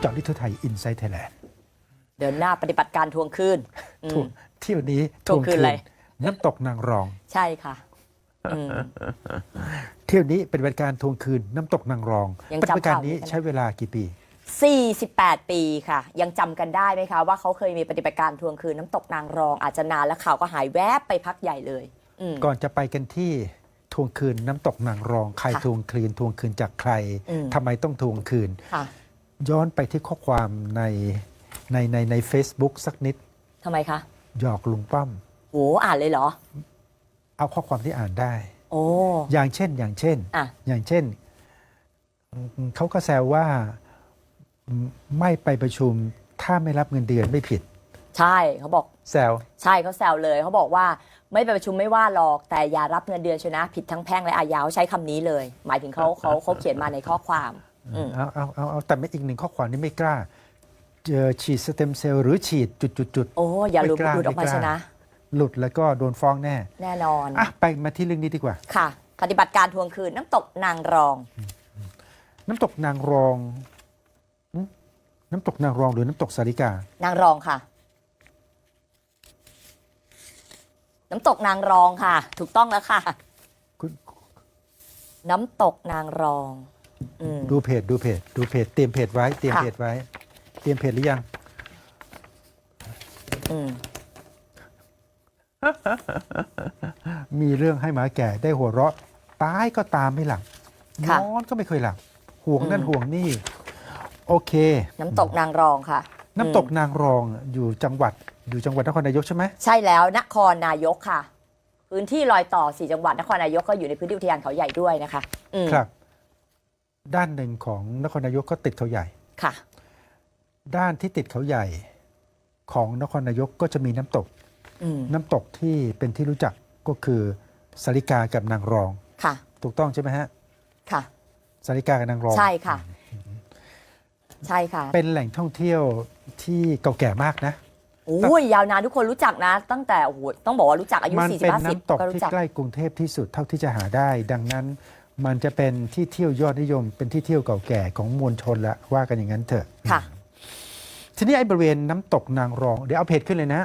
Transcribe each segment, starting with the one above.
เจาะลิทุไทยอินไซต์ไทยแลนด์เดินหน้าปฏิบัติการทวงคืนอืมเที่ยวนี้ทวงคืนอะไรน้ำตกนางรอง ใช่ค่ะอืมเที่ยวนี้เป็นวันการทวงคืนน้ำตกนางรองยังปฏิจำบัติการข่าวนี้นี้ได้ไหมใช้เวลากี่ปี 48 ปีค่ะ ยังจำกันได้ไหมคะ ว่าเขาเคยมีปฏิบัติการทวงคืนน้ำตกนางรอง อาจจะนานแล้วข่าวก็หายแวบไปพักใหญ่เลยอืมก่อนจะไปกันที่ทวงคืนน้ำตกนางรอง ใครค่ะทวงคืนทวงคืนจากใครอืมทำไมต้องทวงคืนค่ะ ย้อนไปที่ข้อความในในในใน Facebook สักนิด ทำไมคะ หยอกลุงป้อม โห อ่านเลยเหรอ เอาข้อความที่อ่านได้ โอ้ อย่างเช่น อย่างเช่น อะ อย่างเช่นอืมเขาก็แซวว่าอืมไม่ไปประชุมถ้าไม่รับเงินเดือนไม่ผิด ใช่เขาบอก แซวใช่เขาแซวเลยเขาบอกว่าไม่ไปประชุมไม่ว่าหรอก แต่อย่ารับเงินเดือนชนะ ผิดทั้งแพ่งและอาญาเขาใช้คำนี้เลย หมายถึงเขาเขาเขาเขียนมาในข้อความอืม เอาเอาเอาเอาแต่ไม่อีกหนึ่งข้อความนี้ไม่กล้าเจอฉีดสเต็มเซลล์หรือฉีดจุดจุดจุดโอ้อย่าหลุดไม่กล้าหลุดออกมาไม่กล้าชนะ หลุดแล้วก็โดนฟ้องแน่ แน่นอนอะไปมาที่เรื่องนี้ดีกว่า ค่ะ ปฏิบัติการทวงคืนน้ำตกนางรอง น้ำตกนางรองหึน้ำตกนางรองหรือน้ำตกสาริกา นางรองค่ะ น้ำตกนางรองค่ะ ถูกต้องแล้วค่ะคุณน้ำตกนางรอง อืม ดูเพจดูเพจดูเพจเตรียมเพจไว้ เตรียมค่ะ เพจไว้ เตรียมเพจหรือยัง อืม มีเรื่องให้หมาแก่ได้หัวเราะตายก็ตามไม่หลับค่ะนอนก็ไม่เคยหลับห่วงนั่นอืมห่วงนี่ โอเค น้ำตกนางรองค่ะ น้ำตกอืมนางรองอยู่จังหวัดอยู่จังหวัดนครนายกใช่ไหมใช่แล้วนครนายกค่ะ พื้นที่รอยต่อสี่จังหวัดนครนายกก็อยู่ในพื้นที่อุทยานเขาใหญ่ด้วยนะคะอืม ครับ ด้านหนึ่งของนครนายกก็ติดเขาใหญ่ ค่ะ ด้านที่ติดเขาใหญ่ของนครนายกก็จะมีน้ำตก อืม น้ำตกที่เป็นที่รู้จักก็คือสาริกากับนางรอง ค่ะ ถูกต้องใช่ไหมฮะค่ะ สาริกากับนางรอง ใช่ค่ะ ใช่ค่ะ เป็นแหล่งท่องเที่ยวที่เก่าแก่มากนะ โอ้ยยาวนานทุกคนรู้จักนะ ตั้งแต่โอ้โหต้องบอกว่ารู้จักอายุมัน40 เป็น50น้ำตกก็ที่รู้จัก ใกล้กรุงเทพที่สุดเท่าที่จะหาได้ ดังนั้น มันจะเป็นที่เที่ยวยอดนิยม เป็นที่เที่ยวเก่าแก่ของมวลชนละว่ากันอย่างนั้นเถอะ ค่ะ ทีนี้ไอ้บริเวณน้ำตกนางรอง เดี๋ยวเอาเพจขึ้นเลยนะ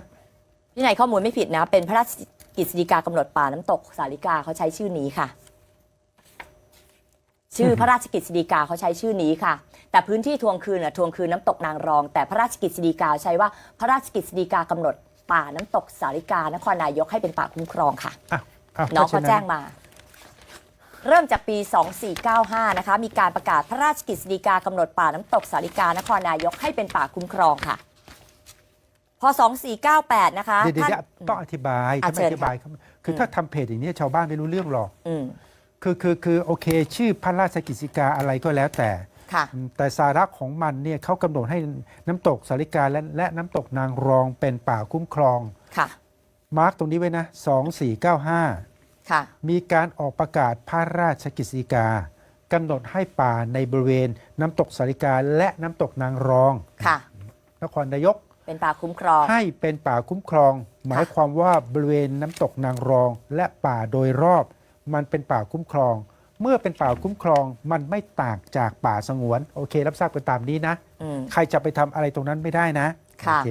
ที่ไหนข้อมูลไม่ผิดนะ เป็นพระราชกฤษฎีกากำหนดป่าน้ำตกสาลิกาเขาใช้ชื่อนี้ค่ะ ชื่อพระราชกฤษฎีกาเขาใช้ชื่อนี้ค่ะ แต่พื้นที่ทวงคืนน่ะทวงคืนน้ำตกนางรอง แต่พระราชกฤษฎีกาใช้ว่าพระราชกฤษฎีกากำหนดป่าน้ำตกสาลิกานครนายกให้เป็นป่าคุ้มครองค่ะ อะอะน้องพเขาระฉะแจ้งมา เริ่มจากปี 2495 นะคะ มีการประกาศพระราชกฤษฎีกากำหนดป่าน้ำตกสาลิกานครนายกให้เป็นป่าคุ้มครองค่ะ พอ 2498 นะคะเดี๋ยวเดี๋ยวท่านเดี๋ยวต้องอธิบายอะถ้าไม่เชิญอธิบายเขาคือถ้าทำเพจอย่างนี้ชาวบ้านไม่รู้เรื่องหรอก อืมคือคือคือโอเค ชื่อพระราชกฤษฎีกาอะไรก็แล้วแต่ ค่ะ แต่สาระของมันเนี่ยเขากำหนดให้น้ำตกสาริกาและและน้ำตกนางรองเป็นป่าคุ้มครอง ค่ะ มาร์กตรงนี้ไว้นะ 2495 ค่ะ มีการออกประกาศพระราชกฤษฎีกากำหนดให้ป่าในบริเวณน้ำตกสาริกาและน้ำตกนางรองค่ะนครนายกเป็นป่าคุ้มครอง ให้เป็นป่าคุ้มครอง หมายความว่าบริเวณน้ำตกนางรอง และป่าโดยรอบ มันเป็นป่าคุ้มครอง เมื่อเป็นป่าคุ้มครอง มันไม่ต่างจากป่าสงวน โอเค รับทราบกันตามนี้นะอืมใครจะไปทำอะไรตรงนั้นไม่ได้นะค่ะโอเค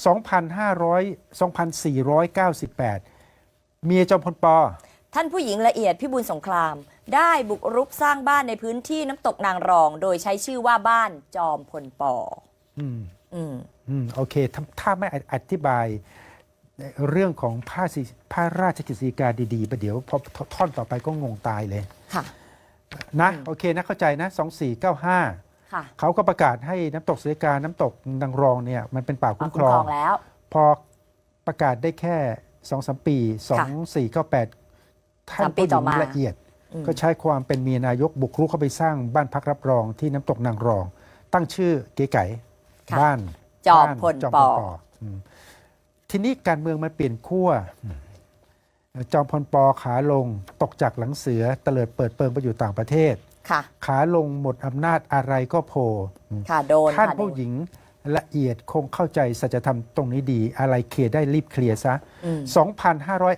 2,500 2,498 เมียจอมพลปอ ท่านผู้หญิงละเอียดพิบูลสงคราม ได้บุกรุกสร้างบ้านในพื้นที่น้ำตกนางรอง โดยใช้ชื่อว่าบ้านจอมพลปอ อืม อืม อืม โอเค ถ้าถ้าไม่อธิบายเรื่องของพระสิพระราชกฤษฎีกาดีๆประเดี๋ยวพอท่อนต่อไปก็งงตายเลย ค่ะ นะ โอเคนะ เข้าใจนะ2495ค่ะเขาก็ประกาศให้น้ำตกเสริกาน้ำตกนางรองเนี่ย มันเป็นป่าป่าคุ้มคุ้คมรคอรงอง แล้ว พอประกาศได้แค่ สองสามปีสองสี่เก้าแปดท่านสามปีผู้หต่ญิองมาละเอียดอืมก็ใช้ความเป็นเมียนายกบุกรุกเข้าไปสร้างบ้านพักรับรองที่น้ำตกนางรอง ตั้งชื่อเก๋ไก่ค่ะบ้านจอมบ้านพลจอมปพอลปออืมทีนี้การเมืองมันเปลี่ยนขั้วจอมพลปอขาลงตกจากหลังเสือเตลิดเปิดเปิงไปอยู่ต่างประเทศค่ะขาลงหมดอำนาจอะไรก็โผล่อืมค่ะโดนท่านค่ะโดผู้นหญิง ละเอียดคงเข้าใจสัจธรรมตรงนี้ดี อะไรเคลียร์ได้รีบเคลียร์ซะอืม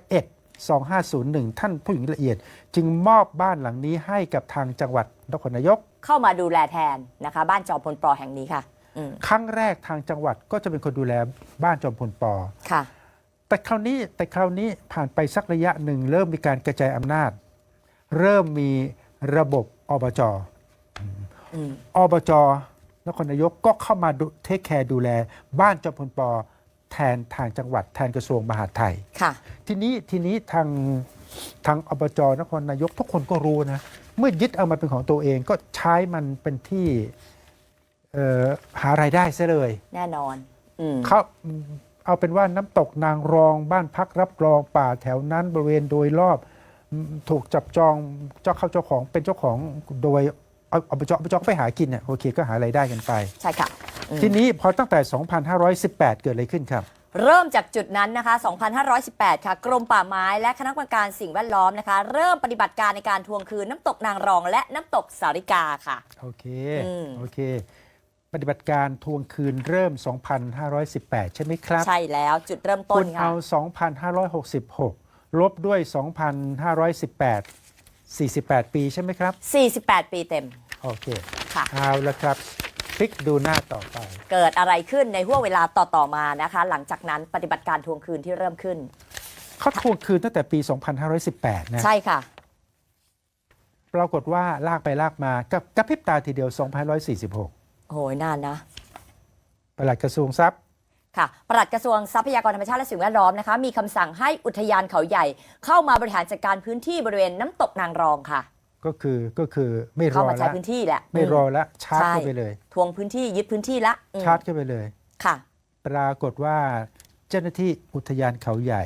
2,501 2501 ท่านผู้หญิงละเอียด จึงมอบบ้านหลังนี้ให้กับทางจังหวัดนครนายก เข้ามาดูแลแทนนะคะ บ้านจอมพลปอแห่งนี้ค่ะอืมครั้งแรกทางจังหวัดก็จะเป็นคนดูแลบ้านจอมพลปอ ค่ะ แต่คราวนี้แต่คราวนี้ผ่านไปสักระยะหนึ่งเริ่มมีการกระจายอำนาจ เริ่มมีระบบอบจอืม อบจ นครนายกก็เข้ามาดูเทคแคร์ดูแล บ้านจอมพลปอแทนทางจังหวัดแทนกระทรวงมหาดไทยค่ะทีนี้ทีนี้ทางทางอบจนครนายกทุกคนก็รู้นะ เมื่อยึดเอามาเป็นของตัวเองก็ใช้มันเป็นที่เอ่อหารายได้ซะเลย แน่นอนอืมเขาเอาเป็นว่าน้ำตกนางรองบ้านพักรับรองป่าแถวนั้นบริเวณโดยรอบอืมถูกจับจองเจ้าเข้าเจ้าของเป็นเจ้าของโดย เอาอบจอบจก็ไปหากินเนี่ยโอเคก็หารายได้กันไป ใช่ค่ะอืมทีนี้พอตั้งแต่ 2518 เกิดอะไรขึ้นครับ เริ่มจากจุดนั้นนะคะ 2518 ค่ะ กรมป่าไม้และคณะกรรมการสิ่งแวดล้อมนะคะ เริ่มปฏิบัติการในการทวงคืนน้ำตกนางรองและน้ำตกสาริกาค่ะ โอเค อืม โอเค ปฏิบัติการทวงคืนเริ่ม 2,518 ใช่ไหมครับใช่แล้วจุดเริ่มต้คุนณค่ะ เอา 2,566 ลบด้วย 2,518 48 ปีใช่ไหมครับ 48 ปีเต็ม โอเคค่ะ เอาละครับพลิกดูหน้าต่อไป เกิดอะไรขึ้นในห่วงเวลาต่อ ๆ มานะคะ หลังจากนั้นปฏิบัติการทวงคืนที่เริ่มขึ้น เขาทวงคืนตั้งแต่ปี 2518 นะ ใช่ค่ะ ปรากฏว่าลากไปลากมากับกระพริบตาทีเดียว 2546โอ้ยนานนะ ปลัดกระทรวงทรัพย์ ค่ะปลัดกระทรวงทรัพยากรธรรมชาติและสิ่งแวดล้อมนะคะ มีคำสั่งให้อุทยานเขาใหญ่ เข้ามาบริหารจัดการพื้นที่บริเวณน้ำตกนางรองค่ะ ก็คือก็คือไม่รเข้าอมาใช้แล้วพื้นที่แหละไม่รอแล้วชาร์จใช่เข้าไปเลย ทวงพื้นที่ยึดพื้นที่ละอืมชาร์จเข้าไปเลย ค่ะ ปรากฏว่าเจ้าหน้าที่อุทยานเขาใหญ่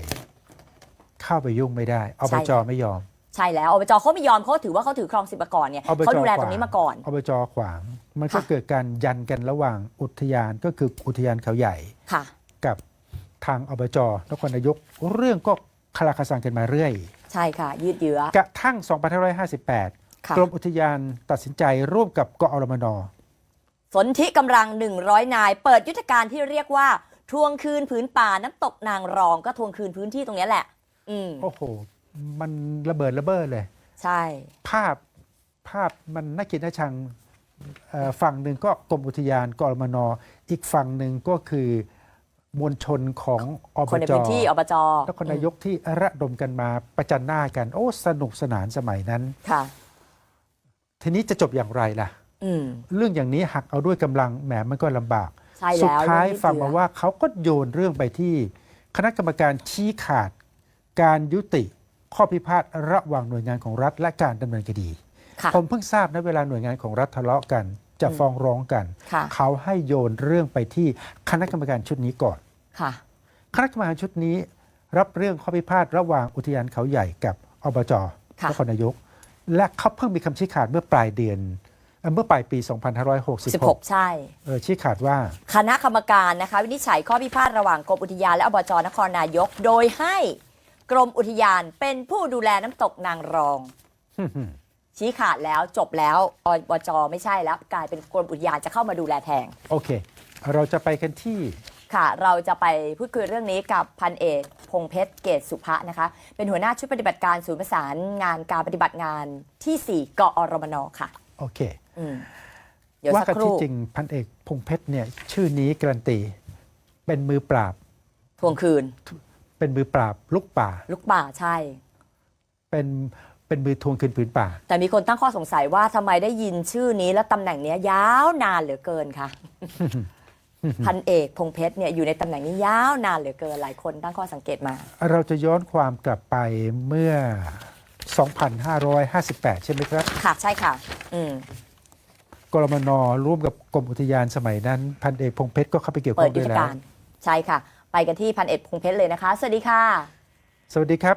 เข้าไปยุ่งไม่ได้อบจไม่ยอม ใช่แล้วอบจเขาไม่ยอมเขาถือว่าเขาถือครองสิบก่อนเนี่ยอบจ เขาดูแลขวางตรงนี้มาก่อน อบจขวาง มันก็ค่ะ เกิดการยันกันระหว่างอุทยานก็คืออุทยานเขาใหญ่ ค่ะ กับทางอบจนครนายก เรื่องก็คลาคาซังกันมาเรื่อย ใช่ค่ะ ยืดเยื้อ กระทั่ง2558ค่ะกรมอุทยานตัดสินใจร่วมกับกอรมน สนธิกำลัง 100 นาย เปิดยุทธการที่เรียกว่า ทวงคืนผืนป่าน้ำตกนางรองก็ทวงคืนพื้นที่ตรงเนี้ยแหละ อืม โอ้โห มันระเบิดระเบ้อเลย ใช่ ภาพภาพมันน่ากินน่าชังเอ่อฝั่งหนึ่งก็กรมอุทยานกอรมนอีกฝั่งหนึ่งก็คือ มวลชนของอบคนในจพื้นที่อบจนครนายกที่ระดมกันมาประจันหน้ากัน โอ้ สนุกสนานสมัยนั้น ค่ะ ทีนี้จะจบอย่างไรล่ะ อืม เรื่องอย่างนี้หักเอาด้วยกำลังแหมมันก็ลำบาก ใช่สุดแล้วท้ายเรื่องยืดฟังเยื้มาอว่าเขาก็โยนเรื่องไปที่ คณะกรรมการชี้ขาด การยุติข้อพิพาทระหว่างหน่วยงานของรัฐและการดำเนินคดี ค่ะ ผมเพิ่งทราบนะเวลาหน่วยงานของรัฐทะเลาะกัน จะอืมฟ้องร้องกัน ค่ะ เขาให้โยนเรื่องไปที่คณะกรรมการชุดนี้ก่อน ค่ะคณะกรรมการชุดนี้ รับเรื่องข้อพิพาทระหว่างอุทยานเขาใหญ่กับอบจค่ะนครนายก และเขาเพิ่งมีคำชี้ขาดเมื่อปลายเดือนเอ่อเมื่อปลายปี 2566 16ใช่เออชี้ขาดว่า คณะกรรมการนะคะวินิจฉัยข้อพิพาทระหว่างกรมอุทยานและอบจนครนายก โดยให้กรมอุทยานเป็นผู้ดูแลน้ำตกนางรอง ชี้ขาดแล้วจบแล้วอบจไม่ใช่แล้ว กลายเป็นกรมอุทยานจะเข้ามาดูแลแทนโอเค เราจะไปกันที่ ค่ะ เราจะไปพูดคุยเรื่องนี้กับพันเอกพงเพชรเกตสุภะนะคะ เป็นหัวหน้าชุดปฏิบัติการศูนย์ประสานงานการปฏิบัติงานที่ 4 กอรมนค่ะ โอเคอืมเดี๋ยวว่าสักกันคที่รู่จริงพันเอกพงเพชรเนี่ยชื่อนี้การันตี เป็นมือปราบ ทวงคืน เป็นมือปราบลุกป่า ลูกป่าใช่ เป็นเป็นมือทวงคืนผืนป่า แต่มีคนตั้งข้อสงสัยว่าทำไมได้ยินชื่อนี้และตำแหน่งเนี้ยยาวนานเหลือเกินค่ะ พันเอกพงเพชรเนี่ยอยู่ในตำแหน่งนี้ยาวนานเหลือเกินหลายคนตั้งข้อสังเกตมา เราจะย้อนความกลับไปเมื่อ 2558 ใช่ไหมครับ ค่ะ ใช่ค่ะ อืมกรมนร่วมกับกรมอุทยานสมัยนั้น พันเอกพงเพชรก็เข้าไปเกี่ยวเปิข้อดงยุด้ทวยธแล้วการใช่ค่ะ ไปกันที่พันเอกพงเพชรเลยนะคะ สวัสดีค่ะ สวัสดีครับ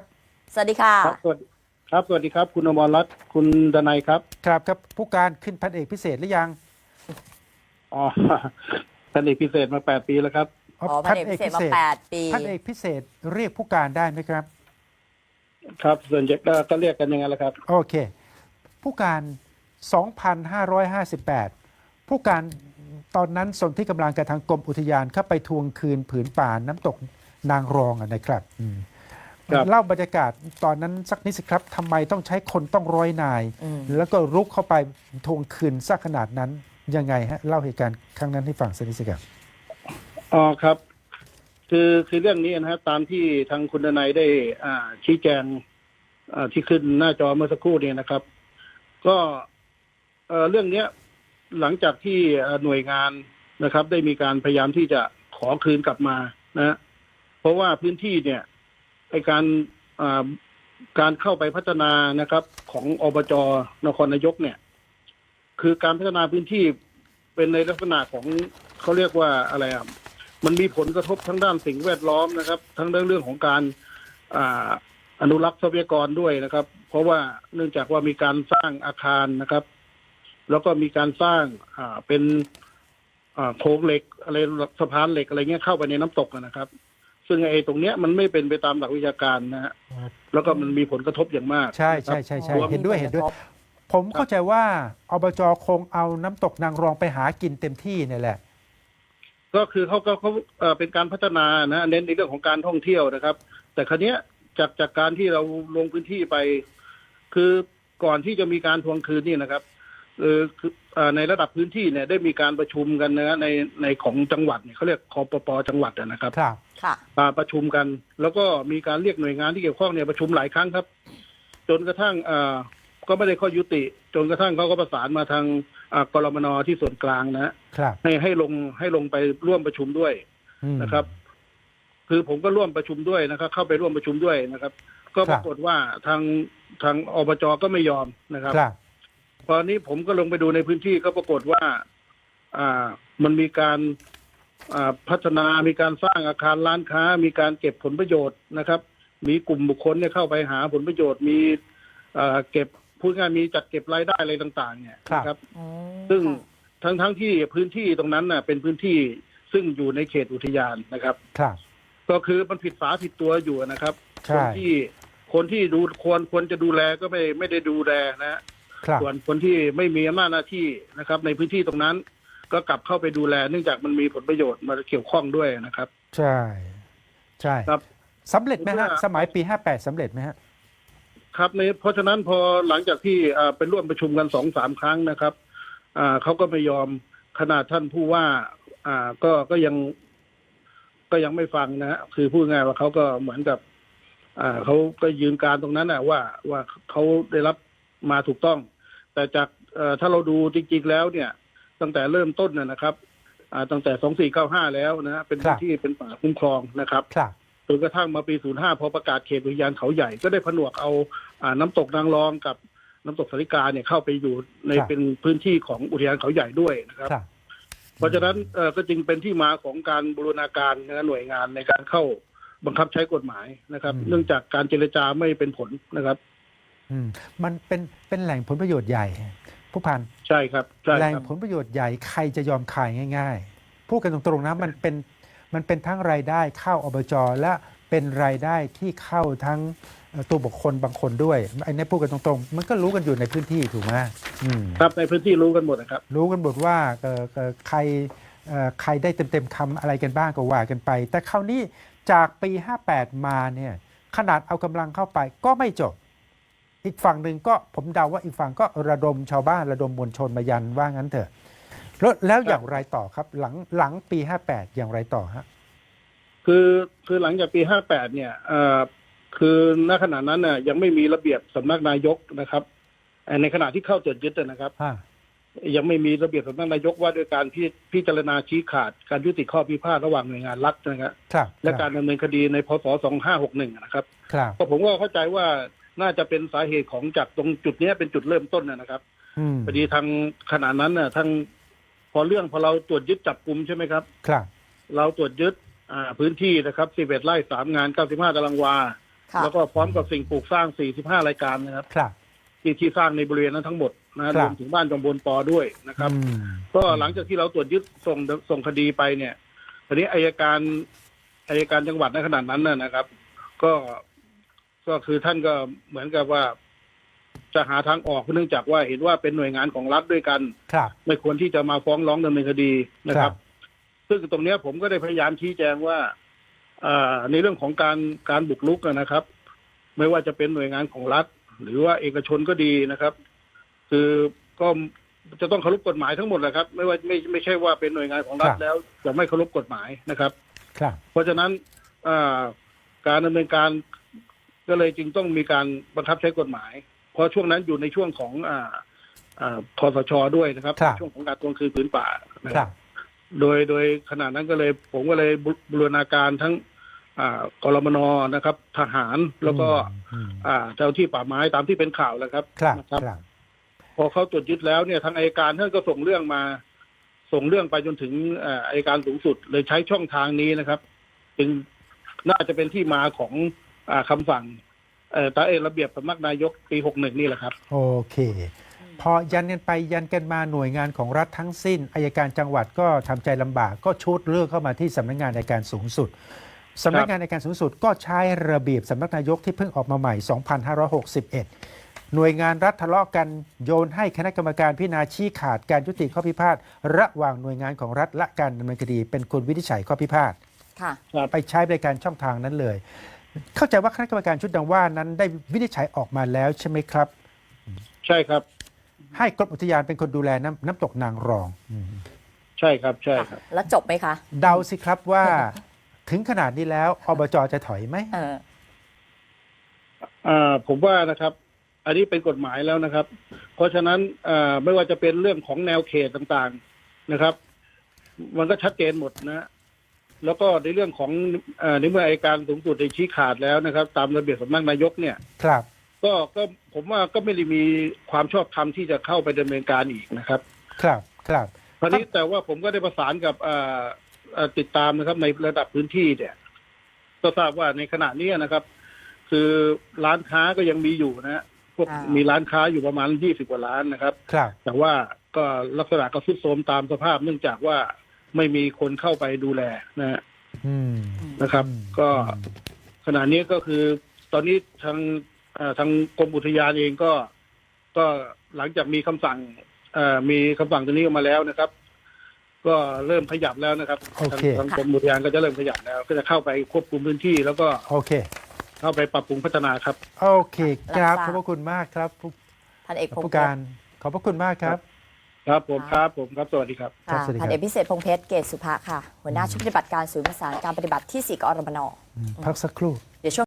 สวัสดีค่ะ ครับสวัสดีครับสวัสดีครับ คุณอมรรัตน์คุณดนัยครับครับครับผู้การขึ้นพันเอกพิเศษหรือยังอ๋อ พันเอกพิเศษมาแปดปีแล้วครับ อ๋อพันเอกพิเศษมาแปดปีพันเอกพิเศษเรียกผู้การได้ไหมครับ ครับส่วนใหญ่ก็ก็เรียกกันอยังไงล่ะครับ โอเค ผู้การ 2,558 ผู้การตอนนั้นส่วนที่กำลังกับทางกรมอุทยานเข้าไปทวงคืนผืนป่าน้ำตกนางรองอะนะครับอืมครับ เล่าบรรยากาศตอนนั้นสักนิดสิครับทำไมต้องใช้คนต้องร้อยนาย อืม แล้วก็รุกเข้าไปทวงคืนซะขนาดนั้น ยังไงฮะเล่าเหตุการณ์ครั้งนั้นให้ฟังสักนิดสิครับอ๋อครับ คือคือเรื่องนี้นะฮะตามที่ทางคุณนายได้ อ่า ชี้แจงอ่าที่ขึ้นหน้าจอเมื่อสักครู่นี้นะครับ ก็เอ่อเรื่องเนี้ย หลังจากที่หน่วยงานนะครับ ได้มีการพยายามที่จะขอคืนกลับมานะฮะเพราะว่าพื้นที่เนี่ยไอการอ่าการเข้าไปพัฒนานะครับ ของอบจนครนายกเนี่ย คือการพัฒนาพื้นที่เป็นในลักษณะของเขาเรียกว่าอะไรอะมันมีผลกระทบทั้งด้านสิ่งแวดล้อมนะครับ ทั้งเรื่องเรื่องของการอ่าอนุรักษ์ทรัพยากรด้วยนะครับ เพราะว่าเนื่องจากว่ามีการสร้างอาคารนะครับ แล้วก็มีการสร้างอ่าเป็นอ่าโครงเหล็กอะไรสะพานเหล็กอะไรเงี้ยเข้าไปในน้ำตกนะครับ ซึ่งไอ้ตรงเนี้ยมันไม่เป็นไปตามหลักวิชาการนะฮะแล้วก็มันมีผลกระทบอย่างมาก ใช่ใช่ใช่ใช่เห็นด้วยเห็นด้วย ผลกระทบผมเข้าใจว่าอบจคงเอาน้ำตกนางรองไปหากินเต็มที่เนี่ยแหละ ก็คือเขาก็เขาเอ่อเป็นการพัฒนานะเน้นในเรื่องของการท่องเที่ยวนะครับ แต่ครั้นี้ยจากจากการที่เราลงพื้นที่ไป คือก่อนที่จะมีการทวงคืนนี่นะครับเออคือเอ่อในระดับพื้นที่เนี่ยได้มีการประชุมกันนะในในของจังหวัดเนี่ยเขาเรียกคอปปจังหวัดอะนะครับ ครับ ค่ะ มาประชุมกัน แล้วก็มีการเรียกหน่วยงานที่เกี่ยวข้องเนี่ยประชุมหลายครั้งครับ จนกระทั่งเอ่อ ก็ไม่ได้ข้อยุติ จนกระทั่งเขาก็ประสานมาทางอ่ากรมนที่ส่วนกลางนะฮะครับ ให้ให้ลงให้ลงไปร่วมประชุมด้วยอืมนะครับ คือผมก็ร่วมประชุมด้วยนะครับ เข้าไปร่วมประชุมด้วยนะครับ ก็ปรากฏว่าทางทางอบจก็ไม่ยอมนะครับครับตอนนี้ผมก็ลงไปดูในพื้นที่ก็ปรากฏว่า อ่ามันมีการอ่าพัฒนามีการสร้างอาคารร้านค้า มีการเก็บผลประโยชน์นะครับ มีกลุ่มบุคคลเนี่ยเข้าไปหาผลประโยชน์มีอ่าเก็บ พูดง่ายๆมีจัดเก็บรายได้อะไรต่าง ๆ เนี่ยนะครับอืมซึ่งค่ะ ทั้งทั้งที่พื้นที่ตรงนั้นน่ะเป็นพื้นที่ซึ่งอยู่ในเขตอุทยานนะครับ ครับ ก็คือมันผิดฝาผิดตัวอยู่นะครับใช่คนที่คนที่ดูควรควรจะดูแลก็ไม่ไม่ได้ดูแลนะฮะครับ ส่วนคนที่ไม่มีอำนาจหน้าที่นะครับ ในพื้นที่ตรงนั้น ก็กลับเข้าไปดูแล เนื่องจากมันมีผลประโยชน์มาเกี่ยวข้องด้วยนะครับ ใช่ ใช่ครับ สำเร็จไหมฮะ ผมว่า สมัยปี 58สำเร็จไหมฮะ ครับในเพราะฉะนั้นพอหลังจากที่อ่าไปร่วมประชุมกันสองสามครั้งนะครับอ่าเขาก็ไม่ยอมขนาดท่านผู้ว่าอ่าก็ก็ยังก็ยังไม่ฟังนะฮะคือพูดง่ายว่าเขาก็เหมือนกับ อ่าเขาก็ยืนการตรงนั้นนะว่าว่าเขาได้รับมาถูกต้อง แต่จากเอ่อถ้าเราดูจริงๆแล้วเนี่ย ตั้งแต่เริ่มต้นนะนะครับ อ่าตั้งแต่สองสี่เก้าห้าแล้วนะฮะเป็นพื้นที่เป็นป่าคุ้มครองนะครับครับ จนกระทั่งมาปี 05 พอประกาศเขตอุทยานเขาใหญ่ ก็ได้ผนวกเอาอ่าน้ำตกนางรองกับน้ำตกสาริกาเนี่ยเข้าไปอยู่ในครับ เป็นพื้นที่ของอุทยานเขาใหญ่ด้วยนะครับ ครับ เพราะฉะนั้นเอ่อก็จึงเป็นที่มาของการบูรณาการนะหน่วยงานในการเข้าบังคับใช้กฎหมายนะครับ อืม เนื่องจากการเจรจาไม่เป็นผลนะครับ อืมมันเป็นเป็นแหล่งผลประโยชน์ใหญ่ ผู้พันใช่ครับใช่แหล่งครับผลประโยชน์ใหญ่ใครจะยอมขายง่าย ๆ พูดกันตรงๆนะมันเป็น มันเป็นทั้งรายได้เข้าอบจและเป็นรายได้ที่เข้าทั้งเอ่อตัวบุคคลบางคนด้วยไอ้นี่พูดกันตรงๆ มันก็รู้กันอยู่ในพื้นที่ถูกไหมอืมครับในพื้นที่รู้กันหมดนะครับ รู้กันหมดว่าเอ่อเอ่อใครเอ่อใครได้เต็มๆคำอะไรกันบ้างก็ว่ากันไป แต่คราวนี้จากปี 58 มาเนี่ยขนาดเอากำลังเข้าไปก็ไม่จบ อีกฝั่งหนึ่งก็ผมเดาว่าอีกฝั่งก็ระดมชาวบ้านระดมมวลชนมายันว่างั้นเถอะ แล้วแล้วอย่างไรต่อครับ หลังหลังปี58อย่างไรต่อฮะคือคือหลังจากปี58เนี่ยเอ่อคือณขณะนั้นน่ะยังไม่มีระเบียบสำนักนายกนะครับเอ่อในขณะที่เข้าตรวจยึดนะครับฮะยังไม่มีระเบียบสำนักนายกว่าด้วยการพิพิจารณาชี้ขาด การยุติข้อพิพาทระหว่างหน่วยงานรัฐนะครับครับและการดำเนินคดีในพศ2561นะครับครับก็ผมก็เข้าใจว่าน่าจะเป็นสาเหตุของจากตรงจุดเนี้ยเป็นจุดเริ่มต้นนะนะครับอืมพอดีทางขณะนั้นน่ะทาง พอเรื่องพอเราตรวจยึดจับกลุ่มใช่ไหมครับ ครับ เราตรวจยึดอ่าพื้นที่นะครับ11ไร่สามงาน95ตารางวา ค่ะแล้วก็พร้อมกับสิ่งปลูกสร้าง45รายการนะครับ ครับ ที่ที่สร้างในบริเวณนั้นทั้งหมดนะครรับวมถึงบ้านจอมพลปอด้วยนะครับ อืมก็หลังจากที่เราตรวจยึดส่งส่งคดีไปเนี่ยทีนี้อายการอายการจังหวัดในขนาดนั้นน่ะนะครับ ก็ก็คือท่านก็เหมือนกับว่า จะหาทางออกเนื่องจากว่าเห็นว่าเป็นหน่วยงานของรัฐด้วยกัน ครับ ไม่ควรที่จะมาฟ้องร้องดำเนินคดีนะคครัรับบซึ่งตรงเนี้ยผมก็ได้พยายามชี้แจงว่าเอ่อในเรื่องของการการบุกรุกอะนะครับ ไม่ว่าจะเป็นหน่วยงานของรัฐ หรือว่าเอกชนก็ดีนะครับ คือก็จะต้องเคารพกฎหมายทั้งหมดแหละครับ ไม่ว่าไม่ไม่ใช่ว่าเป็นหน่วยงานของรัฐครับแล้วจะไม่เคารพกฎหมายนะครับ ครับ เพราะฉะนั้นอ่าการดำเนินการก็เลยจึงต้องมีการบังคับใช้กฎหมายเพ ราะช่วงนั้นอยู่ในช่วงของอ่าอ่าคอสชด้วยนะครับครับ ช่วงของการทวงคืนผืนป่านะคครัรับบโดยโดยขณะนั้นก็เลยผมก็เลยบุบูรณาการทั้งอ่ากรมนนะครับ ทหารแล้วก็อืมอ่าเจ้าที่ป่าไม้ตามที่เป็นข่าวแล้วครับครับนะครับพอเขาตรวจยึดแล้วเนี่ยทางอายการท่านก็ส่งเรื่องมา ส่งเรื่องไปจนถึงเอ่ออายการสูงสุดเลยใช้ช่องทางนี้นะครับ จึงน่าจะเป็นที่มาของอาคำสั่ง เอ่อตาเอกระเบียบสำนักนายกปีหกหนึ่งนี่แหละครับ โอเค พอยันกันไปยันกันมาหน่วยงานของรัฐทั้งสิ้นอายการจังหวัดก็ทำใจลำบากก็ชุดเรื่องเข้ามาที่สำนักงานอัยการสูงสุดสำนักงานอัยการสูงสุดก็ใช้ระเบียบสำนักนายกที่เพิ่งออกมาใหม่ 2561 หน่วยงานรัฐทะเลาะกันโยนให้คณะกรรมการพิจารณาชี้ขาดการยุติข้อพิพาทระหว่างหน่วยงานของรัฐและการดำเนินคดีเป็นคนวินิจฉัยข้อพิพาท ค่ะไปใช้บริการช่องทางนั้นเลย เข้าใจว่าคณะกรรมการชุดดังว่านั้นได้วินิจฉัยออกมาแล้วใช่ไหมครับ ใช่ครับ ให้กรมอุทยานเป็นคนดูแลน้ำน้ำตกนางรอง ใช่ครับ ใช่ครับ แล้วจบไหมคะเดาสิครับว่า ถึงขนาดนี้แล้วอบจจะถอยไหมเอออ่าผมว่านะครับ อันนี้เป็นกฎหมายแล้วนะครับ เพราะฉะนั้นอ่าไม่ว่าจะเป็นเรื่องของแนวเขตต่างๆนะครับ มันก็ชัดเจนหมดนะ แล้วก็ในเรื่องของเอ่อในเมื่ออัยการสูงสุดได้ชี้ขาดแล้วนะครับ ตามระเบียบสำนักนายกเนี่ย ครับ ก็ก็ผมว่าก็ไม่ได้มีความชอบธรรมที่จะเข้าไปดำเนินการอีกนะครับ ครับครับคราวนี้แต่ว่าผมก็ได้ประสานกับอ่าอ่าติดตามนะครับในระดับพื้นที่เนี่ย ก็ทราบว่าในขณะนี้นะครับ คือร้านค้าก็ยังมีอยู่นะฮะพวกอ่ามีมีร้านค้าอยู่ประมาณยี่สิบกว่าร้านนะครับครับ แต่ว่าก็ลักษณะก็ทรุดโทรมตามสภาพเนื่องจากว่า ไม่มีคนเข้าไปดูแลนะฮะอืม นะครับอืมก็อืมขณะนี้ก็คือ ตอนนี้ทางเอ่อทางกรมอุทยานเองก็ ก็หลังจากมีคำสั่งเอ่อมีคำสั่งตัวนี้ออกมาแล้วนะครับ ก็เริ่มขยับแล้วนะครับโอเคทางทางกรมอุทยานก็จะเริ่มขยับแล้ว ก็จะเข้าไปควบคุมพื้นที่ แล้วก็โอเค เข้าไปปรับปรุงพัฒนาครับ โอเค ครับ รับทราบ ขอบพระคุณมากครับผู้พันเอกพงผู้ษ์เพการชรขอบพระคุณมากครับ ครับผมครับผมครับสวัสดีครับ ครัค่ะบสวัสดีครับ พันเอกพิเศษพงษ์เพชรเกศสุภาค่ะ หัวหน้าชุดปฏิบัติการศูนย์ประสานการปฏิบัติที่4กอรมนพักสักครู่ เดี๋ยวช่วง